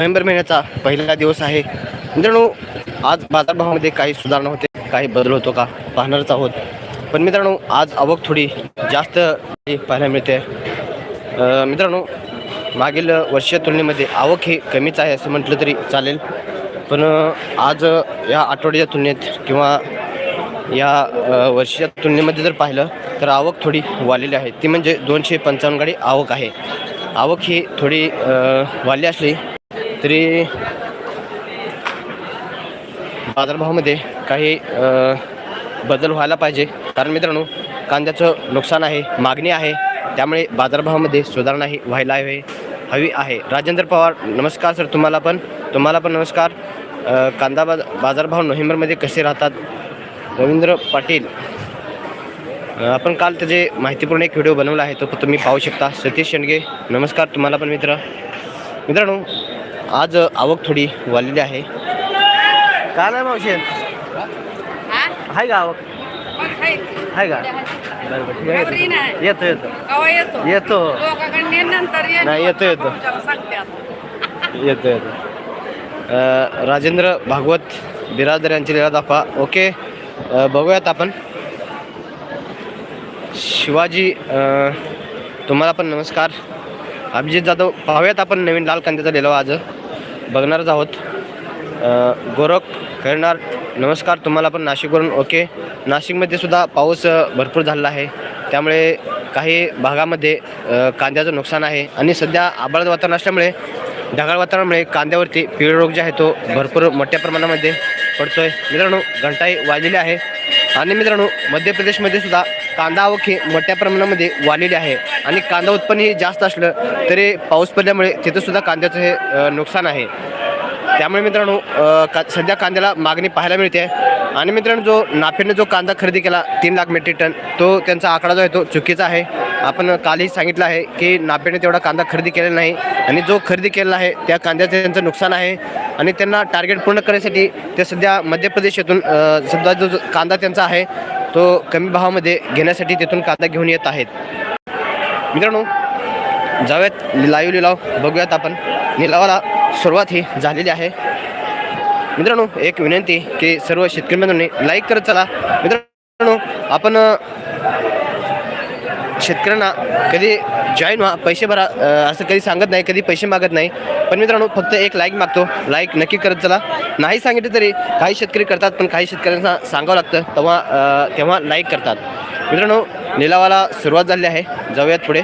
November महिन्याचा पहिला दिवस आहे. मित्रांनो आज बाजारभावामध्ये काही सुधारणा होते काही बदल होतो का पाहणारच आहोत. पण मित्रांनो आज आवक थोडी जास्त पाहायला मिळते. मित्रांनो मागील वर्षीय तुलनेमध्ये आवक हे कमीच आहे असं म्हटलं तरी चालेल. पण आज या आठवड्याच्या तुलनेत किंवा या वर्षीच्या तुलनेमध्ये जर पाहिलं तर आवक थोडी वाढलेली आहे. ती म्हणजे दोनशे पंचावन्न गाडी आवक आहे. आवक ही थोडी वाढली असली तरी बाजारभावामध्ये काही बदल व्हायला पाहिजे. कारण मित्रांनो कांद्याचं नुकसान आहे मागणी आहे. त्यामुळे बाजारभावामध्ये सुधारणा ही व्हायला हवी हवी आहे. राजेंद्र पवार नमस्कार सर तुम्हाला पण तुम्हाला पण नमस्कार. कांदा बाज बाजारभाव नोव्हेंबरमध्ये कसे राहतात? रवींद्र पाटील आपण काल त्याचे माहितीपूर्ण एक व्हिडिओ बनवला आहे तो तुम्ही पाहू शकता. सतीश शेंडगे नमस्कार तुम्हाला पण मित्र. मित्रांनो आज आवक थोडी वाढलेली आहे. काय नाही मावशी. आहे का आवक? आहे. का? ठीक आहे. येतो येतो येतो. नाही, येतो, येतो. येतो येतो. राजेंद्र भागवत बिरादर यांची लिला दाखवा. ओके. बघूयात आपण. शिवाजी तुम्हाला पण नमस्कार. अभिजित जाधव पाहूयात आपण नवीन लाल कांद्याचा लिलाव आज. बघणारच आहोत. गोरख खैरनार नमस्कार तुम्हाला पण नाशिकवरून. ओके. नाशिकमध्ये सुद्धा पाऊस भरपूर झालेला आहे. त्यामुळे काही भागामध्ये कांद्याचं नुकसान आहे. आणि सध्या आबाळ वातावरण असल्यामुळे ढगाळ वातावरणामुळे कांद्यावरती पिळ रोग जे आहे तो भरपूर मोठ्या प्रमाणामध्ये पडतो आहे मित्रांनो घंटाई वाजलेली आहे. आणि मित्रांनो मध्य प्रदेशमध्ये सुद्धा कांदा आवक ही मोठ्या प्रमाणामध्ये वाढलेली आहे. आणि कांदा उत्पन्न हे जास्त असलं तरी पाऊस पडल्यामुळे तिथंसुद्धा कांद्याचं हे नुकसान आहे. त्यामुळे मित्रांनो का सध्या कांद्याला मागणी पाहायला मिळते. आणि मित्रांनो जो नाफेडने जो कांदा खरेदी केला तीन लाख मेट्रिक टन तो त्यांचा आकडा जो आहे तो चुकीचा आहे. आपण कालही सांगितलं आहे की नाफेडने तेवढा कांदा खरेदी केलेला नाही आणि जो खरेदी केलेला आहे त्या कांद्याचं त्यांचं नुकसान आहे आणि त्यांना टार्गेट पूर्ण करण्यासाठी ते सध्या मध्य प्रदेशातून अ, सध्या जो जो कांदा त्यांचा आहे तो कमी भावामध्ये घेण्यासाठी तिथून कांदा घेऊन येत आहेत. मित्रांनो जाऊयात लाईव्ह लिलाव बघूयात आपण. लिलावाला सुरुवात ही झालेली आहे. मित्रांनो एक विनंती की सर्व शेतकरी मित्रांनी लाईक करत चला. मित्रांनो आपण शेतकऱ्यांना कधी जॉईन व्हा पैसे भरा असं कधी सांगत नाही कधी पैसे मागत नाही. पण मित्रांनो फक्त एक लाईक मागतो. लाईक नक्की करत चला. नाही सांगितलं तरी काही शेतकरी करतात पण काही शेतकऱ्यांना सांगावं लागतं तेव्हा तेव्हा लाईक करतात. मित्रांनो लिलावाला सुरुवात झाली आहे. जाऊयात पुढे.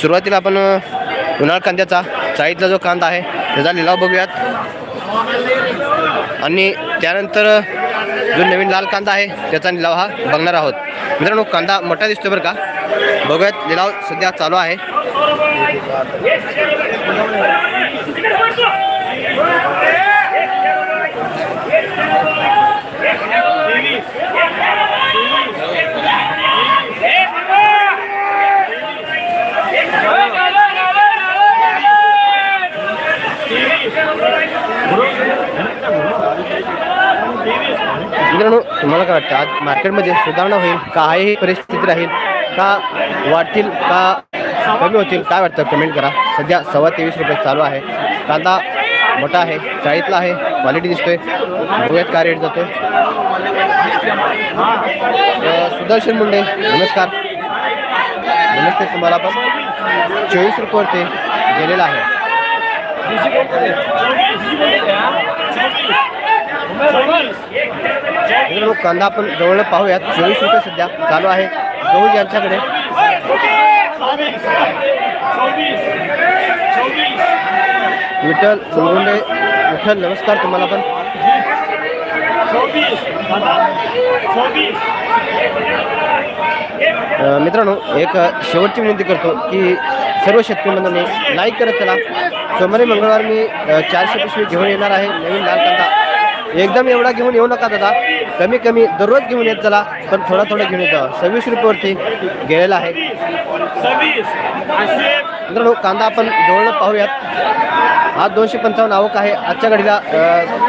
सुरुवातीला आपण उन्हाळ कांद्याचा चाळीतला जो कांदा आहे त्याचा लिलाव बघूयात आणि त्यानंतर जो नवीन लाल कांदा आहे त्याचा लिलाव हा बघणार आहोत मित्रांनो कांदा मोठा दिसतो बरं का बघूयात लिलाव सध्या चालू आहे मित्रांनो तुम्हाला काय वाटतं? आज मार्केटमध्ये सुधारणा होईल का? आहे ही परिस्थिती राहील का? वाढतील का? कमी होतील? काय वाटतं? कमेंट करा. सध्या सव्वा तेवीस रुपये चालू आहे. कांदा मोठा आहे चाळीतला आहे क्वालिटी दिसतोय. बघूयात काय रेट जातो सुदर्शन मुंडे नमस्कार. नमस्ते तुम्हाला पण. चोवीस रुपयावरती गेलेला आहे. मित्रांनो कांदा आपण जवळ पाहूयात. चोवीस रुपये सध्या चालू आहे. गहू यांच्याकडे विठ्ठल सुरगुंडे विठ्ठल नमस्कार तुम्हाला पण. मित्रांनो एक शेवटची विनंती करतो की सर्व शेतकरी बंधूंनी लाईक करत चला. सोमवारी मंगळवार मी चारशे पिशवी घेऊन येणार आहे. नवीन लाल कांदा. एकदम एवढा घेऊन येऊ नका दादा. कमी कमी दररोज घेऊन येत चला पण थोडा थोडा घेऊन येतो. सव्वीस रुपयावरती गेलेला आहे. मित्रांनो कांदा आपण जवळ पाहूयात. आज दोनशे पंचावन्न आवक आहे. आजच्या घडीला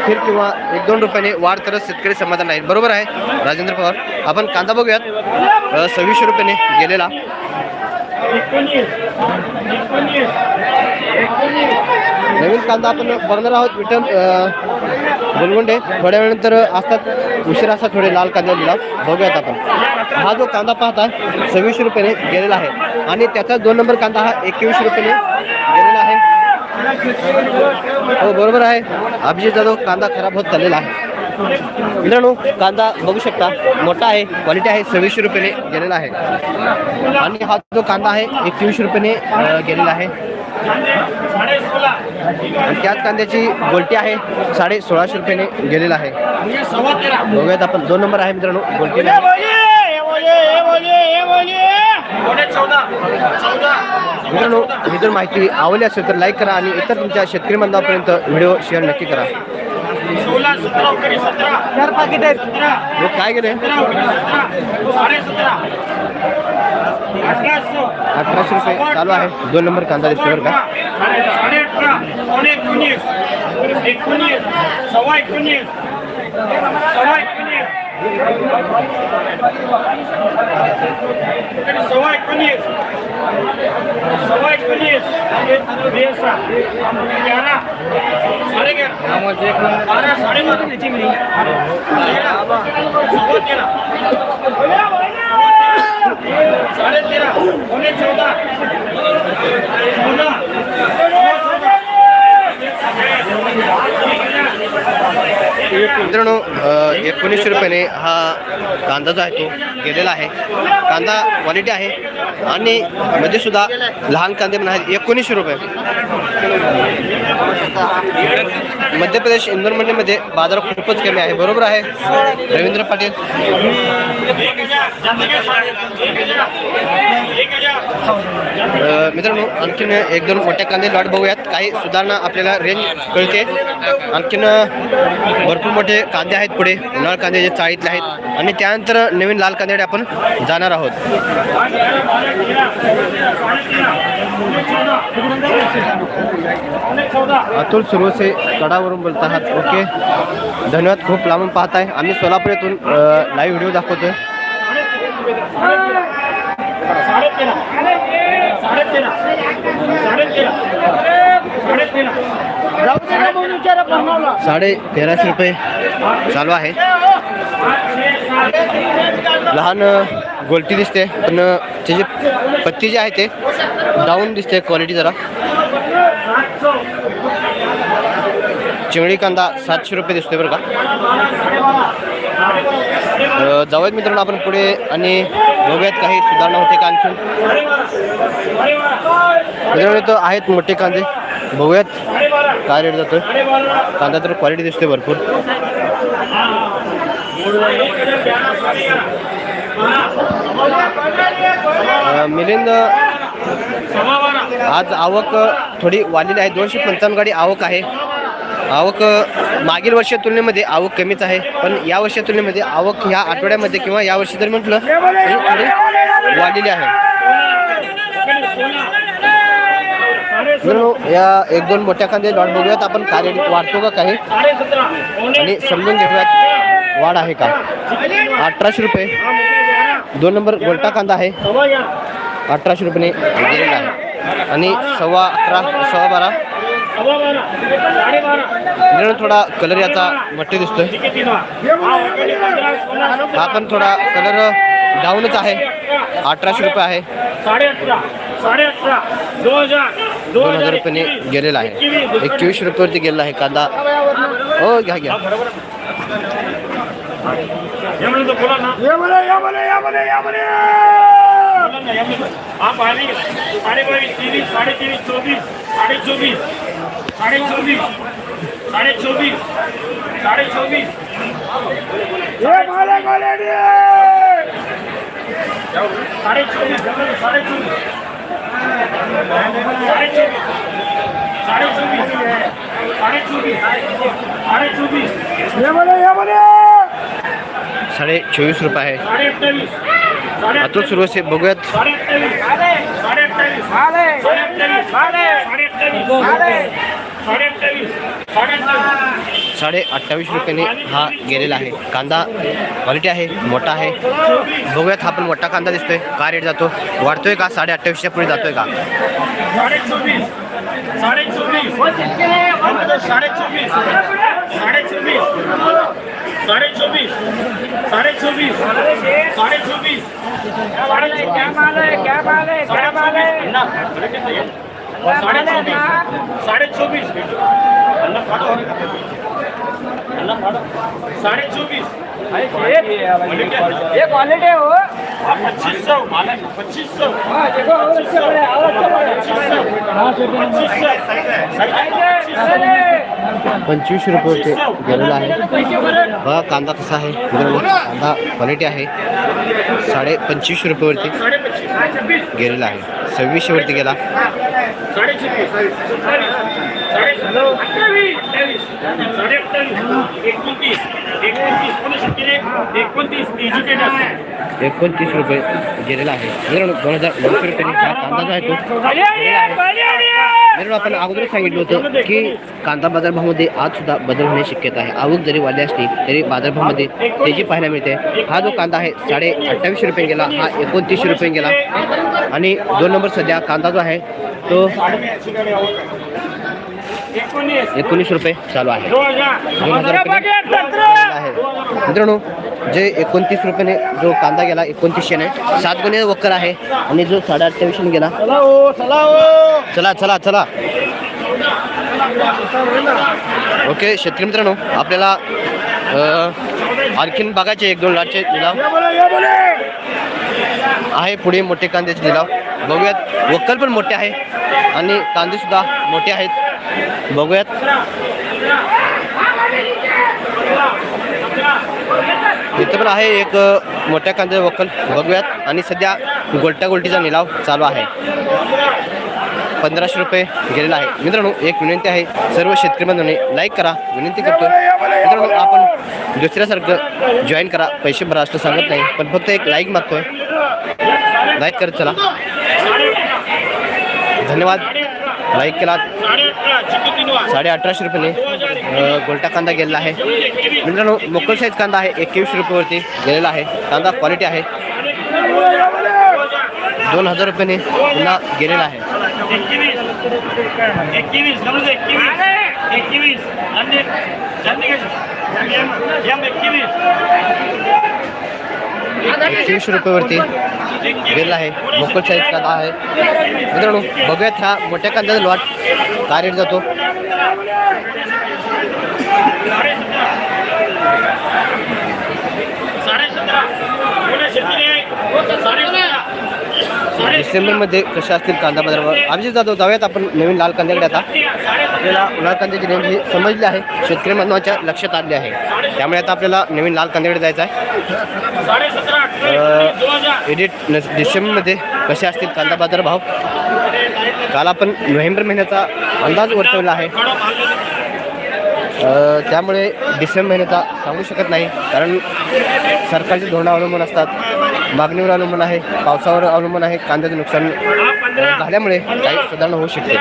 फिर किंवा एक दोन रुपयाने वाढ तरच शेतकरी समाधान आहे बरोबर आहे राजेंद्र पवार. आपण कांदा बघूयात. सव्वीसशे रुपयाने गेलेला. नवीन कांदा आपण बघणार आहोत. विठ्ठल गुलगुंडे गोलगुंडे थोड्या वेळानंतर असतात. उशीर असतात थोडे लाल कांदा दिला बघूयात आपण. हा जो कांदा पाहता सव्वीसशे रुपयाने गेलेला आहे. आणि त्याचा दोन नंबर कांदा हा एकवीस रुपयाने गेलेला आहे. हो बरोबर आहे. अभिजित जाधव कांदा खराब होत चाललेला आहे. मित्रांनो कांदा बघू शकता. मोठा आहे क्वालिटी आहे सव्वीसशे रुपयाने गेलेला आहे. आणि हा जो कांदा आहे एकवीसशे रुपयाने गेलेला आहे. आणि त्याच कांद्याची गोलटी आहे. साडे सोळाशे रुपयाने गेलेला आहे. बघूयात आपण. दोन नंबर आहे मित्रांनो गोलटी मित्रांनो ही जर माहिती आवडली असेल तर लाईक करा आणि इतर तुमच्या शेतकरी बांधवापर्यंत व्हिडिओ शेअर नक्की करा. सोळा सतरा वगैरे सतरा. चार पाकिट आहेत. सतरा. काय गेले सतरा वगैरे सतरा. साडे सतरा. अठराशे. अठराशे रुपये. चालू आहे. दोन नंबर कांदा दिसतो बरं का? साडे अठरा. पावणे एकोणीस. एकोणीस. सव्वा एकोणीस. सव्वा एकोणीस. सव्वा एकोणीस. सव्वा एकोणीस. तेरा साडे तेरा चौदा. मित्रांनो एकोणीसशे रुपयाने हा कांदा जो आहे तो गेलेला आहे. कांदा क्वालिटी आहे आणि मध्ये सुद्धा लहान कांदे पण आहेत. एकोणीसशे रुपये. मध्य प्रदेश इंदोर मंडीमध्ये बाजार खूपच कमी आहे. बरोबर आहे? रवींद्र पाटील. मित्रांनो आणखीन एक दोन मोठ्या कांदे लॉट बघूयात. काही सुधारणा आपल्याला रेंज कळते. आणखीन भरपूर मोठे कांदे आहेत पुढे. नळ कांदे जे चाळीतले आहेत. आणि त्यानंतर नवीन लाल कांद्याकडे आपण जाणार आहोत. अतुल सुरवसे कडावरून बोलत आहात. ओके. धन्यवाद. खूप लांबून पाहताय. आम्ही सोलापूर येथून लाईव्ह व्हिडिओ दाखवतोय. साडे साडे तेराशे रुपये चालू आहे. लहान गोलटी दिसते पण अ, त्याची पत्ती जी आहे ते डाऊन दिसते क्वालिटी जरा. चिंगडी कांदा सातशे रुपये दिसतोय बरं का. जाऊयात मित्रांनो आपण पुढे आणि बघूयात काही सुधारणा होते का आणखी मित्रांनो इथं आहेत मोठे कांदे. बघूयात काय रेट जातो कांदा तर क्वालिटी दिसते भरपूर. मिलिंद आज आवक थोडी वाढलेली आहे. दोनशे पंचावन्न गाडी आवक आहे. आवक मागील वर्षा तुलनेमध्ये आवक कमीच आहे पण या वर्षा तुलनेमध्ये आवक ह्या आठवड्यामध्ये किंवा या वर्षी जर म्हटलं तरी थोडी वाढलेली आहे. या एक दोन मोठ्या खांदे लॉट बघूयात. आपण काय वाढतो का काही? आणि समजून घेऊयात वाढ आहे का? अठराशे रुपये. दोन नंबर गोलटा कांदा आहे. अठराशे रुपये गेलेला आहे. आणि सव्वा अकरा सव्वा बारा. मिळून थोडा कलर याचा मट्टी दिसतोय. हा पण थोडा कलर डाऊनच आहे. अठराशे रुपये आहे. दोन हजार रुपये गेलेला आहे. एकवीस रुपयावरती गेलेला आहे कांदा. हो घ्या घ्या. चोवीस साडे चोवीस साडे चोवीस साडे चोवीस. साडे चोवीस. साडे चोवीस. साडे चोवीस. साडे चोवीस. साडे चोवीस. साडे चोवीस. साडे चोवीस. साडे चोवीस रुपये आहे. साडे अतुल सुरवसे बघूयात. साडे अठ्ठावीस. साडे अठ्ठावीस. साडे अठ्ठावीस. साडे अठ्ठावीस. साडे अठ्ठावीस रुपयाने हा गेलेला आहे. कांदा क्वालिटी आहे मोठा आहे. बघूयात हा पण मोठा कांदा दिसतोय. का रेट जातो? वाढतोय का? साडे अठ्ठावीसच्या पुढे जातोय का? साडे चोवीस साडे चोवीस साडे चोवीस. साडे चोवीस साडे साडे ये क्वालिटी हो पच्चीस सौ पच्चीस सौ हाँ, देखो और इससे बड़े और इससे बड़े पच्चीस सौ पंचवीस रुपये गेलेला आहे. बघा कांदा कसा आहे? कांदा क्वालिटी आहे. साडे पंचवीस रुपयेवरती गेलेला आहे. सव्वीसशेवरती गेला. एकोणतीस रुपये गेलेला आहे दोन हजार नऊशे रुपये हा कांदा जो आहे तो मित्रांनो आपण अगोदर सांगितलं होतं की कांदा बाजारभावामध्ये आज सुद्धा बदल होण्याची शक्यता आहे. आवक जरी वाढली असली तरी बाजारभावामध्ये तेजी पाहायला मिळते हा जो कांदा आहे साडे अठ्ठावीसशे रुपये गेला हा एकोणतीसशे रुपये गेला. आणि दोन नंबर सध्या कांदा जो आहे तो एकोणीस रुपये चालू आहे. दोन हजार मित्रांनो जे एकोणतीस रुपयाने जो कांदा गेला एकोणतीसशेने सात गुन्हे वक्कर आहे. आणि जो साडे अठ्ठावीसशेने गेला चला चला चला. ओके शेतकरी मित्रांनो आपल्याला आणखीन बघायचे एक दोन लाटचे लिलाव. आहे पुढे मोठे कांद्याचे लिलाव. बघूयात वक्कल पण मोठे आहे. आणि कांदे सुद्धा मोठे आहेत. बघूयात. इथं पण आहे एक मोठ्या कांद्याचं वक्कल. बघूयात. आणि सध्या गोलट्या गोलटीचा निलाव चालू आहे. पंधराशे रुपये गेलेला आहे. मित्रांनो एक विनंती आहे. सर्व शेतकरी बांधवांनी लाईक करा. विनंती करतो मित्रांनो आपण दुसऱ्यासारखं जॉईन करा. पैसे भरा असं सांगत नाही. पण फक्त एक लाईक मागतोय. लाईक करत चला. धन्यवाद. लाईक केला साडे अठराशे रुपयाने गोलटा कांदा गेलेला आहे. मित्रांनो मोकळ साईज कांदा आहे. एकवीस रुपयावरती गेलेला आहे. कांदा क्वालिटी आहे. दोन हजार रुपयाने पुन्हा गेलेला आहे. एकवीस रुपयेवरती रुपयावरती गेलेला आहे. मोकळ साईज कांदा आहे. मित्रांनो बघूयात ह्या मोठ्या कांद्याचा लॉट काय रेट जातो. डिसेंबरमध्ये कशा असतील कांदा बाजारावर अभिजित जाधव जाऊयात आपण नवीन लाल कांद्याकडे आता. आपल्याला उन्हाळ कांद्याची रेंज ही समजली आहे. शेतकरी बांधवांच्या लक्षात आली आहे. त्यामुळे आता आपल्याला नवीन लाल कांद्याकडे जायचं आहे. एडिट डिसेंबरमध्ये कसे असतील कांदा बाजार भाव? काल आपण नोव्हेंबर महिन्याचा अंदाज वर्तवला आहे. त्यामुळे डिसेंबर महिन्याचा सांगू शकत नाही कारण सरकारचे धोरणं अवलंबून असतात. मागणीवर अवलंबून आहे पावसावर अवलंबून आहे कांद्याचं नुकसान झाल्यामुळे काही सुधारणा होऊ शकते.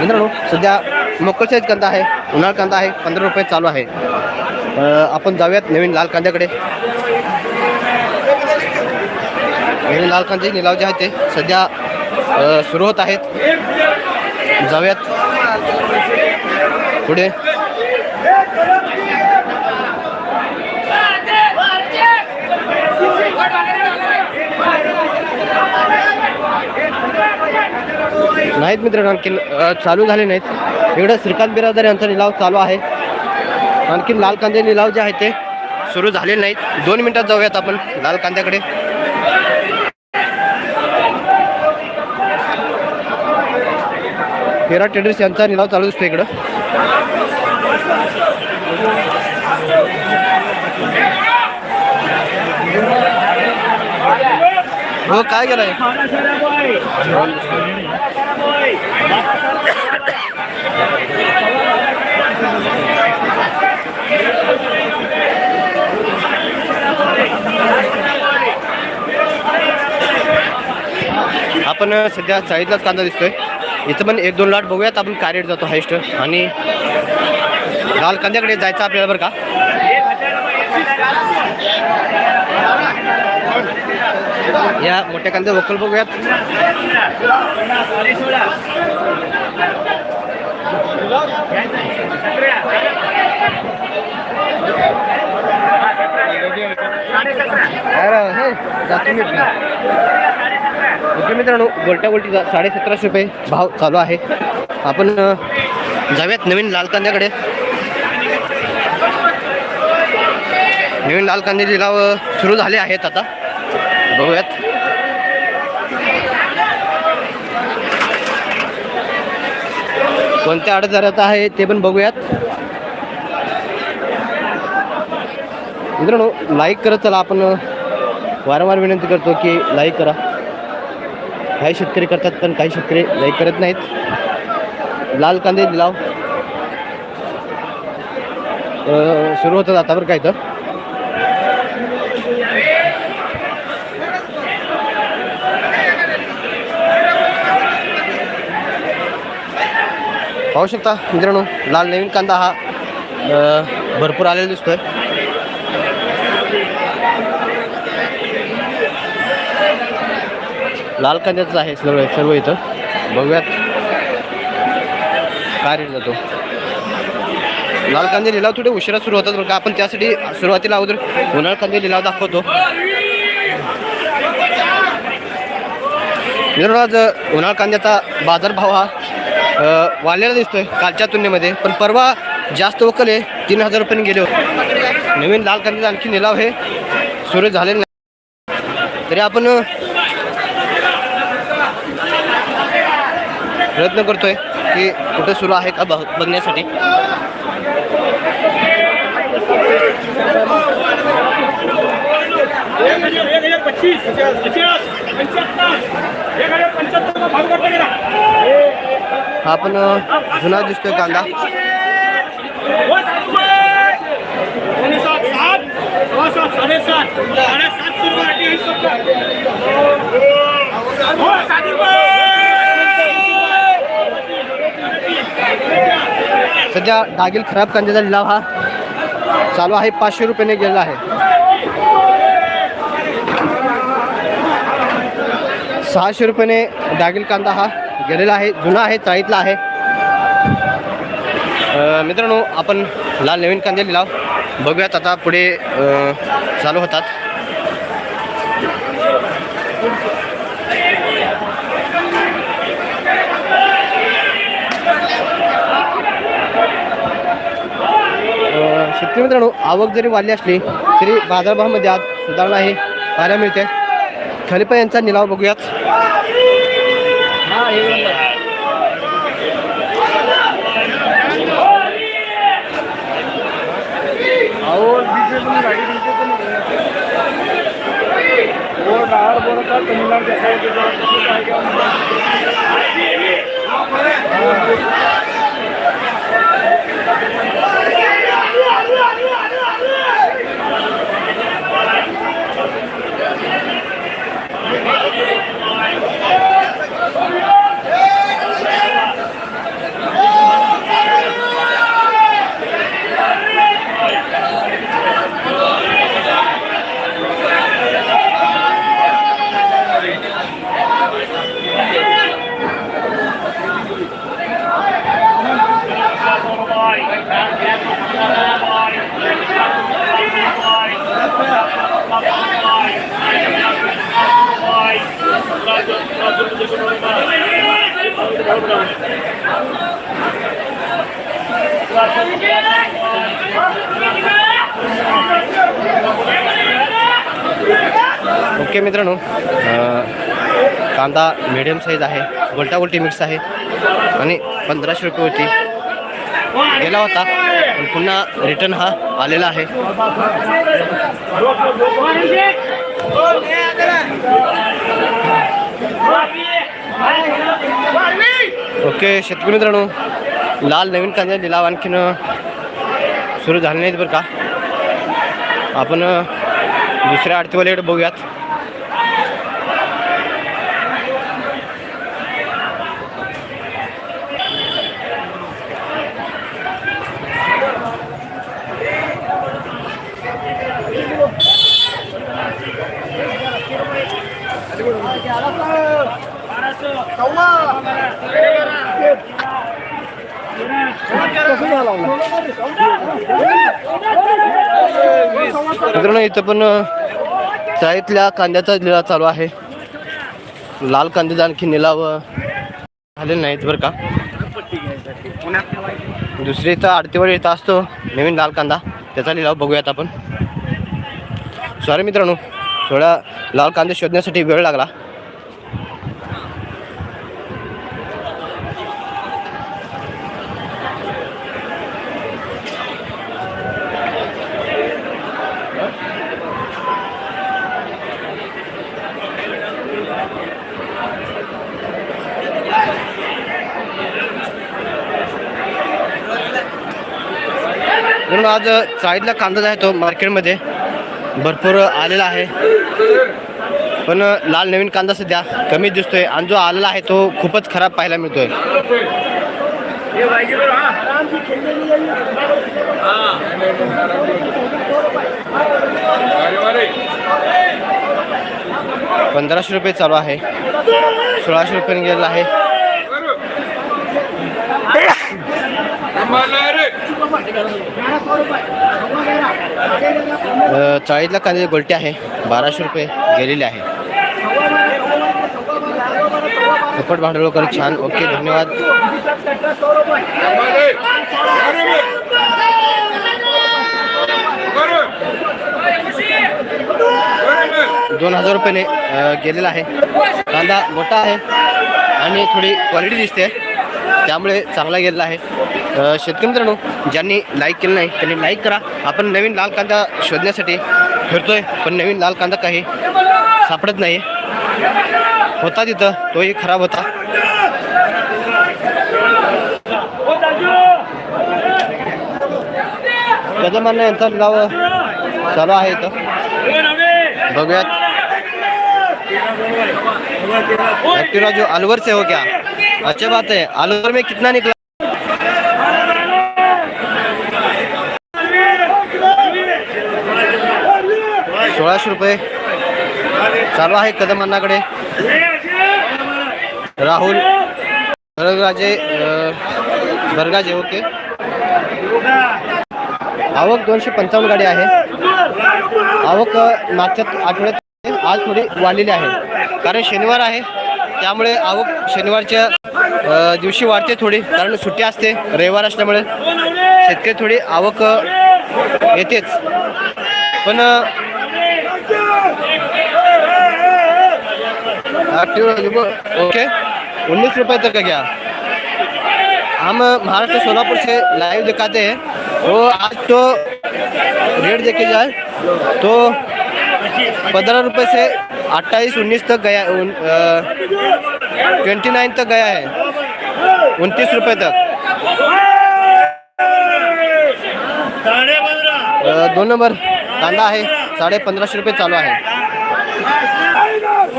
मित्रांनो सध्या मोकळ कांदा आहे उन्हाळ कांदा आहे पंधरा रुपये चालू आहे. आपण जाऊयात नवीन लाल कांद्याकडे. नवीन लाल कांदे निलाव जे आहेत ते. सध्या सुरू होत आहेत. जाऊयात. पुढे. नाहीत मित्रांनो आणखीन चालू झाले नाहीत. इकडं श्रीकांत बिरादर यांचा निलाव चालू आहे. आणखीन लाल कांदे निलाव जे आहे ते सुरू झाले नाहीत. दोन मिनिटात जाऊयात आपण लाल कांद्याकडे. हेरा ट्रेडर्स यांचा निलाव चालू दिसतो इकडं. हो काय केलंय आपण सध्या चाळीतलाच कांदा दिसतोय. इथं पण एक दोन लाट बघूयात आपण काय रेट जातो हायस्ट आणि लाल कांद्याकडे जायचं आपल्याला बरं का? या मोठ्या कांद्या वकल बघूयात. अरे हे, जातो मी. ओके मित्रांनो गोलट्या गोलटीचा साडे सतराशे रुपये भाव चालू आहे. आपण जाऊयात नवीन लाल कांद्याकडे. नवीन लाल कांदे लिलाव सुरू झाले आहेत आता. बघूयात. कोणत्या अडचणाचा आहे ते पण बघूयात. मित्रांनो लाईक करत चला आपण वारंवार विनंती करतो की लाईक करा. काही शेतकरी करतात पण काही शेतकरी नाही करत नाहीत. लाल कांदे लिलाव सुरू होतात आता बरं काय तर पाहू शकता मित्रांनो लाल नवीन कांदा हा भरपूर आलेला दिसतोय. लाल कांद्याच आहे सर्व सर्व इथं. बघूयात. काय रेट जातो? लाल कांदे लिलाव थोडे उशिरा सुरू होतात का? आपण त्यासाठी सुरुवातीला अगोदर उन्हाळ कांदे लिलाव दाखवतो. मित्रांनो आज उन्हाळ कांद्याचा बाजारभाव हा वाढलेला दिसतोय कालच्या तुलनेमध्ये. पण परवा जास्त वकल आहे तीन हजार रुपयांनी गेले होते. नवीन लाल कांद्याचा आणखी लिलाव हे सुरू झालेले नाही. तरी आपण प्रयत्न करतोय की कुठे सुरू आहे का बघ बघण्यासाठी. आपण हा पण जुना दिसतोय कांदा. साडेसात साडेसात साडेसातशे रुपये अटी ऐंशी रुपये. हो, सात रुपये. सध्या डागिल खराब कांद्याचा लिलाव हा चालू आहे. पाचशे रुपयाने गेलेला आहे. सहाशे रुपयाने डागिल कांदा हा गेलेला आहे. जुना आहे चाळीतला आहे. मित्रांनो आपण लाल नवीन कांदे लिलाव बघूयात. आता पुढे चालू होतात. शेतकरी मित्रांनो आवक जरी वाढली असली तरी बाजारभावामध्ये आज सुधारणा ही पाहायला मिळते. खलिपा यांचा निलाव बघूयात. ओके मित्रांनो कांदा मिडियम साईज आहे गोलटा गोलटी मिक्स आहे आणि पंधराशे रुपये होती. गेला होता पण पुन्हा रिटर्न हा आलेला आहे. ओके शेतकरी मित्रांनो लाल नवीन कांदा लिलाव आणखीन सुरू झाले नाहीत बरं का? आपण दुसऱ्या आरतीवाल्याकडे बघूयात. कसं झाला मित्रांनो इथं पण चाळीतल्या कांद्याचा लिलाव चालू आहे. लाल कांद्याचा आणखी निलाव झाले नाहीत बरं का. दुसरी इथं आडतीवर इथं असतो नवीन लाल कांदा. त्याचा लिलाव बघूयात आपण. सॉरी मित्रांनो थोडा लाल कांदे शोधण्यासाठी वेळ लागला. आज चाळीतला कांदा आहे तो मार्केटमध्ये. भरपूर आलेला आहे. पण लाल नवीन कांदा सध्या कमी दिसतोय. आणि जो आलेला आहे तो खूपच खराब पाहायला मिळतोय. पंधराशे रुपये चालू आहे. सोळाशे रुपये गेलेला आहे. चाळीतला कांद्याची गोलटी आहे. बाराशे रुपये गेलेले आहे. कपट भांडवलकर छान. ओके धन्यवाद. दोन हजार रुपयाने गेलेला आहे. कांदा मोठा आहे आणि थोडी क्वालिटी दिसते. त्यामुळे चांगला गेलेला आहे. शेतकरी मित्रांनो ज्यांनी लाईक केलं नाही त्यांनी लाईक करा. आपण नवीन लाल कांदा शोधण्यासाठी फिरतोय पण नवीन लाल कांदा काही सापडत नाही होता तिथं तोही खराब होता. त्याचं म्हणणं यांचा लाव चालू आहे इथं. बघूयात. एक्टिवा जो अलवर से हो क्या? अच्छा बात है. अलवर में कितना निकला? रुपये. चालू आहे कदम अण्णाकडे राहुल बरगाजे अं, बरगाजे ओके. आवक दोनशे पंचावन्न गाडी आहे. आवक मागच्या आठवड्यात आज थोडी वाढलेली आहे. कारण शनिवार आहे त्यामुळे आवक शनिवारच्या दिवशी वाढते थोडी. कारण सुट्टी असते रविवार असल्यामुळे. शेतकरी थोडी आवक येतेच. पण एक्टिव ओके उन्नीस रुपये तक का क्या? हम महाराष्ट्र सोलापुर से लाइव दिखाते हैं. तो आज तो रेट देखे जाए तो पंद्रह रुपये से अट्ठाईस उन्नीस तक गया ट्वेंटी नाइन तक गया है. उनतीस रुपये तक. दोन नंबर कांदा आहे. साडे पंधराशे रुपये चालू आहे.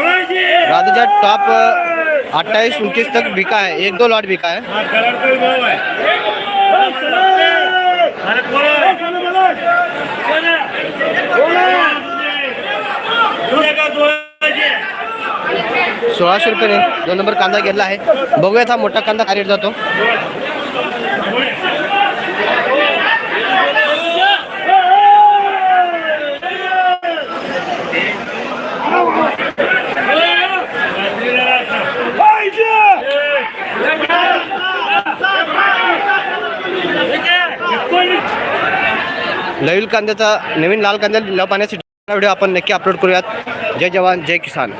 राधेजा टॉप अट्ठाईस उनतीस तक बिका है एक दो लॉट बिका है सोळाशे रुपयाने दोन नंबर कांदा घेतला आहे. बघूयात हा मोठा कांदा काय रेट जातो. नवीन कांद्याचा नवीन लाल कांद्या लिलाव पाहण्यासाठी व्हिडिओ आपण नक्की अपलोड करूयात. जय जवान जय किसान.